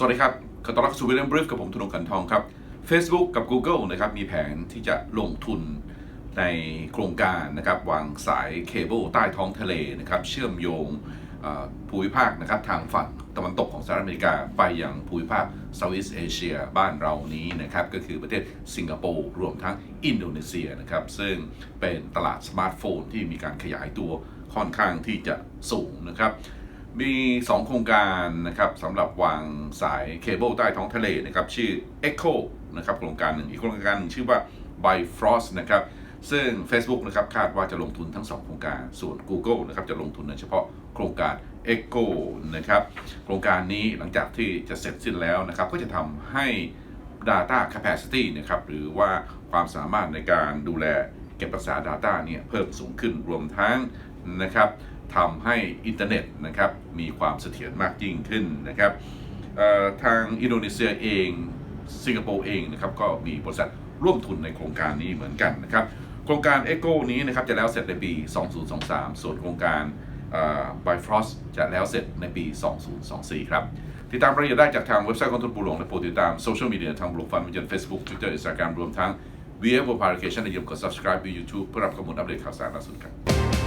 สวัสดีครับ ขอต้อนรับสู่วิลเลนบริฟกับผมธนงกันทองครับ Facebook กับ Google นะครับ มีแผนที่จะลงทุนในโครงการนะครับ วางสายเคเบิลใต้ท้องทะเลนะครับ เชื่อมโยงภูมิภาคนะครับทางฝั่งตะวันตกของสหรัฐอเมริกาไปยังภูมิภาคเซาท์อีสเอเชียบ้านเรานี้นะครับ ก็คือประเทศสิงคโปร์รวมทั้งอินโดนีเซียนะครับ ซึ่งเป็นตลาดสมาร์ทโฟนที่มีการขยายตัวค่อนข้างที่จะสูงนะครับ มี 2 โครงการนะครับสำหรับวางสายเคเบิลใต้ท้องทะเลนะครับชื่อ Echo นะครับโครงการหนึ่งอีกโครงการหนึ่งชื่อว่า Bifrost นะครับซึ่ง Facebook นะครับคาดว่าจะลงทุนทั้ง 2 โครงการส่วน Google นะครับจะลงทุนในเฉพาะโครงการ Echo นะครับโครงการนี้หลังจากที่จะเสร็จสิ้นแล้วนะครับก็จะทำให้ Data Capacity นะครับหรือว่าความสามารถในการดูแลเก็บรักษา Data เนี่ยเพิ่มสูงขึ้นรวมทั้งนะครับ ทำให้อินเทอร์เน็ตนะครับมีความเสถียรมากยิ่งขึ้นนะครับทางอินโดนีเซียเองสิงคโปร์เองนะครับก็มีบริษัทร่วมทุนในโครงการนี้เหมือนกันนะครับโครงการ Echo นี้นะครับจะแล้วเสร็จในปี 2023 ส่วนโครงการ Bifrost จะแล้วเสร็จในปี 2024 ครับ ติดตามรายละเอียดได้จากทางเว็บไซต์ของทุนบุหลวงและโปรดติดตามโซเชียลมีเดียทางบุหลวงฟันวิจัย Facebook Twitter Instagram รวมทั้ง v f o Application และอย่าลืมกด subscribe บน YouTube เพื่อรับข้อมูลอัปเดตข่าวสารล่าสุดครับ